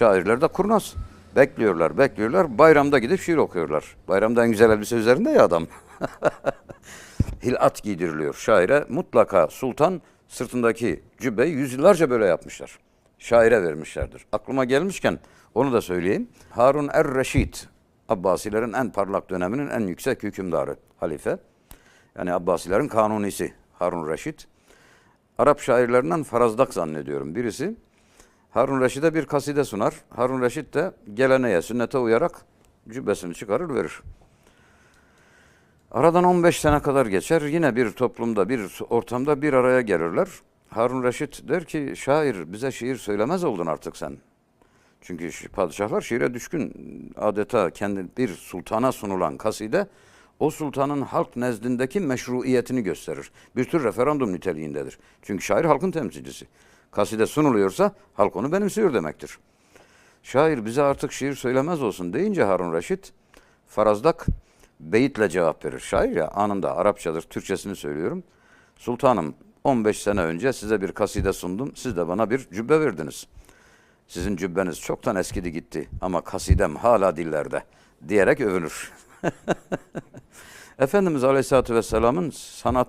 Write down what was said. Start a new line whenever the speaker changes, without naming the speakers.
Şairler de kurnaz. Bekliyorlar, bekliyorlar. Bayramda gidip şiir okuyorlar. Bayramda en güzel elbise üzerinde ya adam. Hilat giydiriliyor şaire. Mutlaka sultan sırtındaki cübbeyi yüzyıllarca böyle yapmışlar. Şaire vermişlerdir. Aklıma gelmişken onu da söyleyeyim. Harun er-Reşid, Abbasilerin en parlak döneminin en yüksek hükümdarı, halife. Yani Abbasilerin kanunisi Harun Reşid. Arap şairlerinden Farazdak zannediyorum birisi. Harun Reşid'e bir kaside sunar. Harun Reşid de geleneğe, sünnete uyarak cübbesini çıkarır verir. Aradan 15 sene kadar geçer. Yine bir toplumda, bir ortamda bir araya gelirler. Harun Reşit der ki, şair bize şiir söylemez oldun artık sen. Çünkü padişahlar şiire düşkün. Adeta kendi bir sultana sunulan kaside, o sultanın halk nezdindeki meşruiyetini gösterir. Bir tür referandum niteliğindedir. Çünkü şair halkın temsilcisi. Kaside sunuluyorsa halk onu benimsiyor demektir. Şair bize artık şiir söylemez olsun deyince Harun Reşit, Farazdak beyitle cevap verir. Şair ya anında Arapçadır, Türkçesini söylüyorum. Sultanım 15 sene önce size bir kaside sundum, siz de bana bir cübbe verdiniz. Sizin cübbeniz çoktan eskidi gitti ama kasidem hala dillerde diyerek övünür. Efendimiz Aleyhisselatü Vesselam'ın sanat